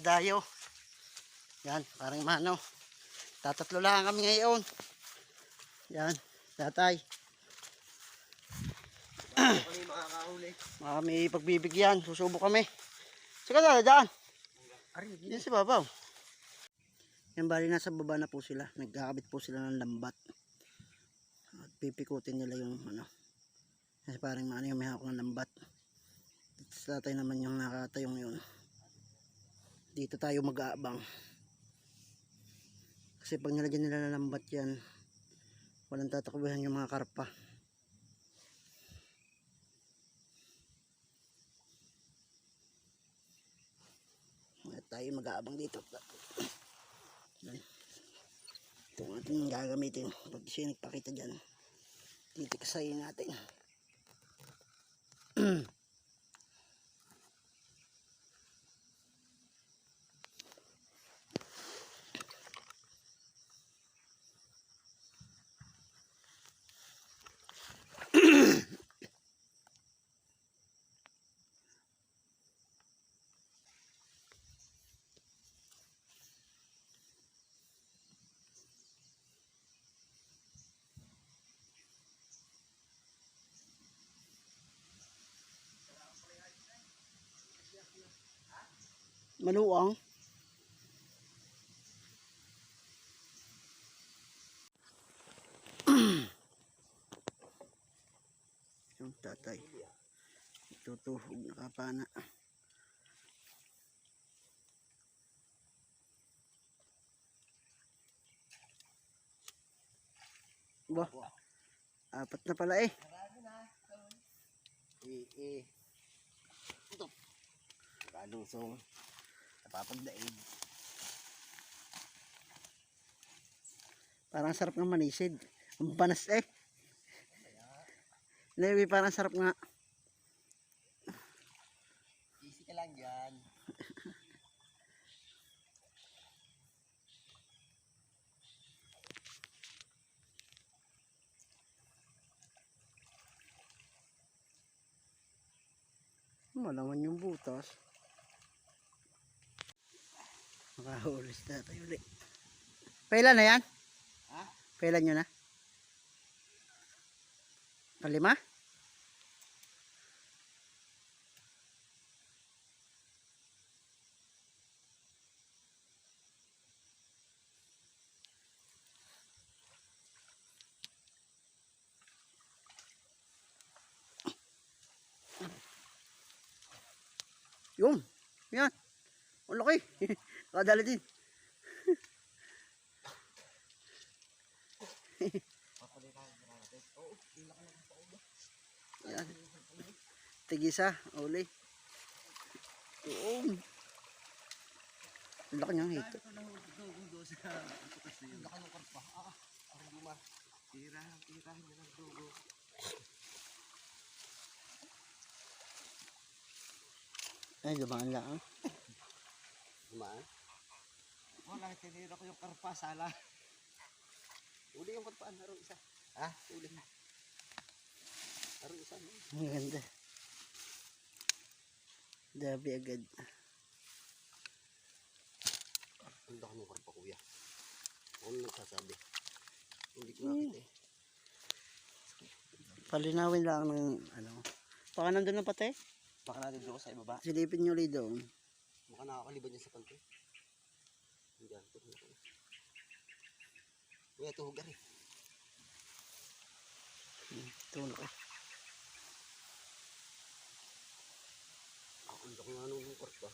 dadayo. Yan, parang mano. Tatatlo lang kami ngayon. Yan, tatay. Kami makakahuli. Kami pagbibigyan. Susubo kami. Saka na. Ari, Yan sa babaw. Yan bali nasa baba na po sila. Nagkakabit po sila ng lambat. At pipikutin nila yung ano. Kasi parang ano yung may hawak ng lambat. Sa tatay naman yung nakatayong yun. Dito tayo mag-aabang. Kasi pag nilagyan nila ng yan, walang tatakbuhan yung mga karpa. At tayo mag-aabang dito. Ito ang ating gagamitin. Pag siya nagpakita dyan, titiksayin natin. Maluang. yung tatay. Tutuhog na kapana. Ba? Apat na pala eh. Eh, eh. Ito. Kalusong. Napapagdaig. Parang sarap ng manisid. Ang panas eh. Lewi, parang sarap nga. Easy ka lang dyan. Malaman yung butas. Makahulis na tayo ulit. Pailan na yan? Ha? Pailan nyo na? Palima? Yun. Yan. Ang laki. Nakadala din. Yan. Tigisa. Uli. Doon. Ang laki niyang hito. Laki ng karpa. Ah, ang luma. Tira, tira, hindi ng dugo. Ay, dumaan lang. Lumaan? Wala, tinira ko yung karpa, sala. Uli yung karpaan, haro isa. Ha? Uli. Haro isa. no? Ang ganda. Dabi agad. Ang laki ng karpa, kuya. Ako na nagsasabi. Hindi ko nakita eh. Palinawin lang ng ano. Baka nandun na pati. Baka natin doon sa ibaba. Silipin nyo ulit doon. Baka nakakaliban niya sa panty. Diyan, tuhog ko. Kuya, tuhog. Tulog eh. Ako, ang laki nga nung karpa.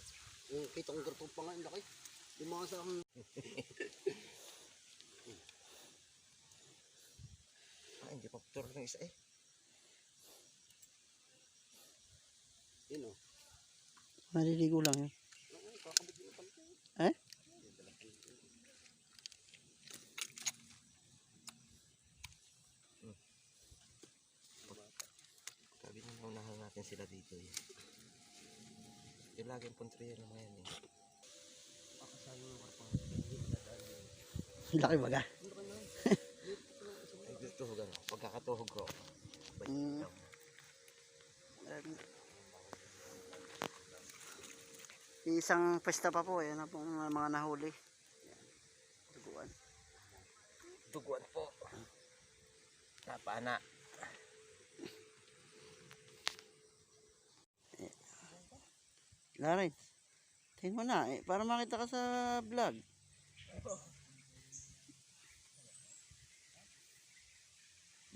Yung kita kong pa nga, ang laki. Yung mga sa akin. ah, hindi pa puturo ng isa eh. Yun o. Maliligo lang eh. Oo, kakabit yung panty. Eh? Sabi na naunahan natin sila dito eh. Yung lagi ang puntriya naman yan eh. Pakasalo yung karpa. Laki baga. Ay, gusto ko gano'n. Pagkakatuhog ko. Bait Mm. lang. isang pesta pa po. Ayan na po mga nahuli. Tuguan. Duguan po. Napana. Larin. Tingin mo na eh. Para makita ka sa vlog.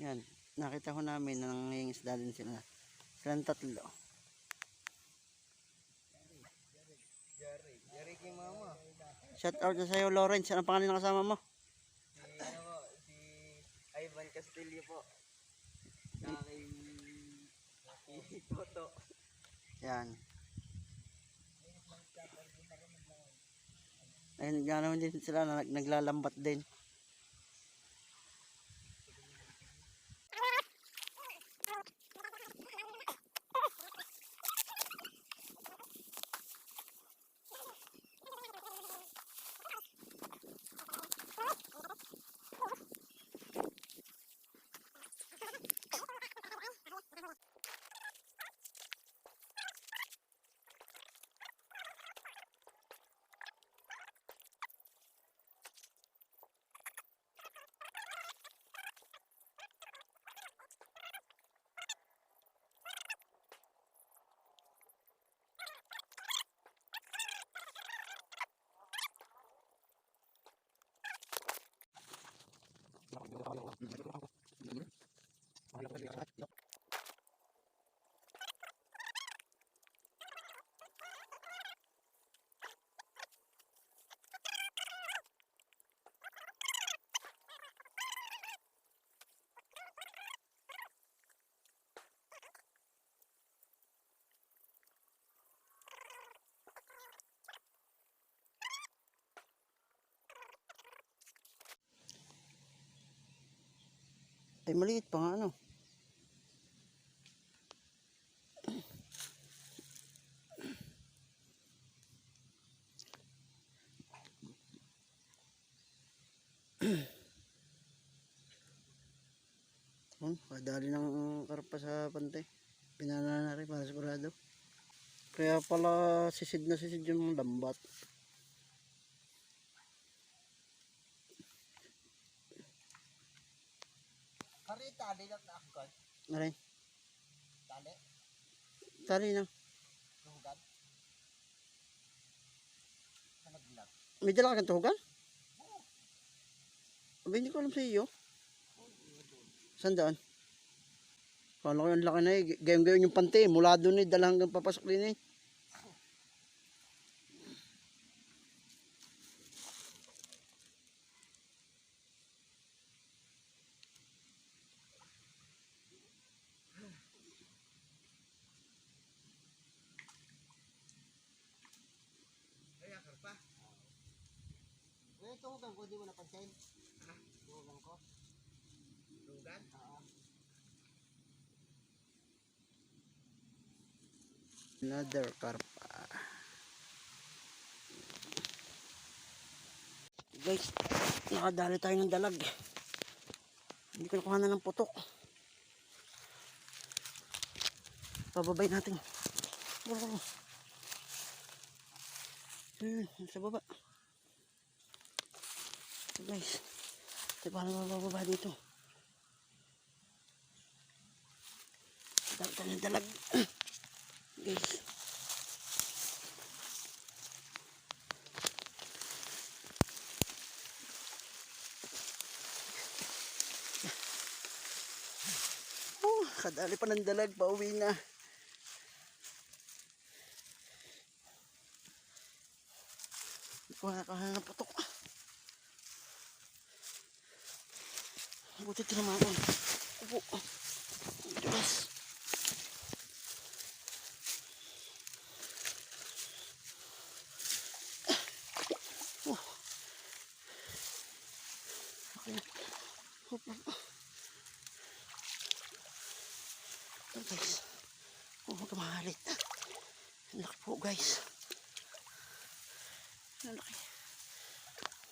Yan. Nakita ko namin na nangingisda din sila. Silang tatlo. Shout out na sa'yo, Lawrence. Ano pangalan ng kasama mo? Si, ano po, si Ivan Castillo po. Si Toto. Yan. Ayun, nga naman din sila na nag- naglalambat din. Ay, maliit pa nga ano. Oh, kadali ng karpa sa pantay. Pinana na rin para sigurado. Kaya pala sisid na sisid yung lambat. Kari tali na takot. Aray, Tali. tali na. Luhugan. Nalaglag. May dala ka kang tuhugan? Aba, hindi ko alam sa iyo. Saan daan? Kala ko yung laki na eh. Gayong-gayon yung pante. Mula doon eh. Dala hanggang papasok din eh. Tuhugan ko, di mo napansin. Ha? Tuhugan ko. Tuhugan? Oo. Another karpa. Guys, nakadali tayo ng dalag. Hindi ko nakuha na ng putok. Pababay natin. Oh. Hmm, sa baba. So guys, ito paano mabababa dito? Tayo ng dalag. guys. Oh, kadali pa ng dalag, pauwi na. Hindi ko nakakahala ng putok. Buti tinamaan. Upo. Diyos. Oh. Hop, hop. Ito guys. Oh, huwag ka mahalit. Ang laki po guys. Ang laki.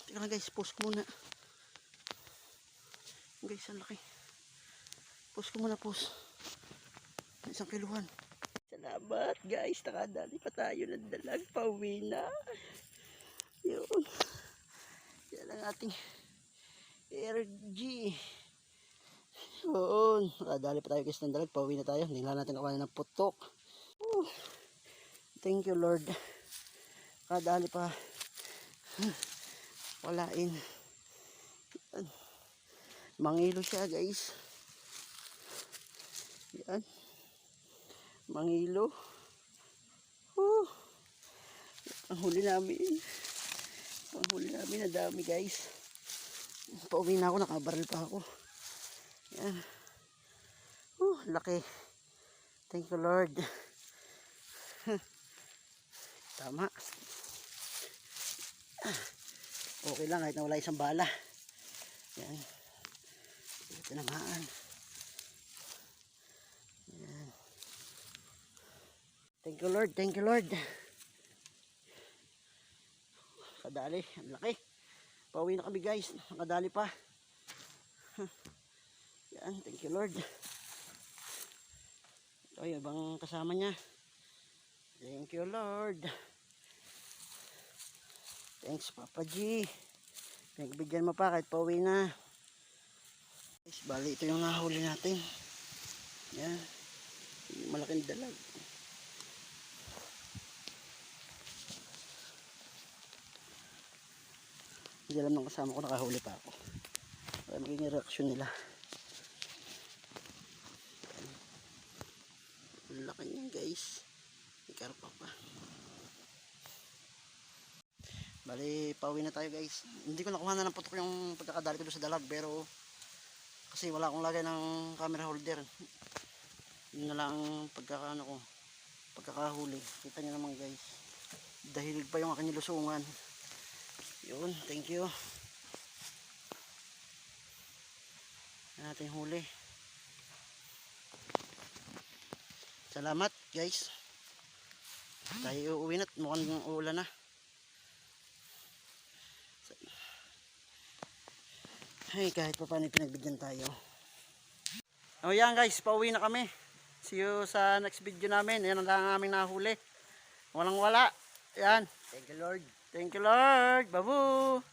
Teka guys, post muna. Guys, ang laki. Post ko muna, post. Isang kiluhan. Sa Salamat guys, nakadali pa tayo ng dalag. Pauwi na. Yun. Yan ang ating RG. Yun. Nakadali pa tayo guys ng dalag. Pauwi na tayo. Hindi na natin kawalan ng putok. Thank you Lord. Nakadali pa. Walain. Mangilo siya guys. Yan. Mangilo. Huh. Ang huli namin. Ang huli namin na dami guys. Pauwi na ako, nakabaril pa ako. Yan. Huh, laki. Thank you Lord. Tama. Okay lang kahit nawala isang bala. Yan. Ito naman. Yan. Thank you Lord, thank you Lord. Kadali, ang laki. Pauwi na kami guys, nakadali pa. Yan, thank you Lord. Ito yung ibang kasama niya. Thank you Lord. Thanks Papa G. Pinagbigyan mo pa kahit pauwi na. Guys, bali ito yung nahuli natin. Yan. Malaking dalag. Hindi alam ng kasama ko nakahuli pa ako. Para magiging reaksyon nila. Laki niya guys. May karpa pa. Bali, pauwi na tayo guys. Hindi ko nakuha na ng putok yung pagkakadali ko sa dalag pero kasi wala akong lagay ng camera holder. Yun na lang ang pagkakaano ko. Pagkakahuli. Kita niyo naman guys. Dahilig pa yung aking nilusungan. Yun, thank you. Yan natin huli. Salamat guys. Tayo uuwi na mukhang uulan na. Ay, kahit pa paano pinagbigyan tayo. O yan guys, pauwi na kami. See you sa next video namin. Yan ang lang ang aming nahuli. Walang wala. Yan. Thank you Lord. Thank you Lord. Babu.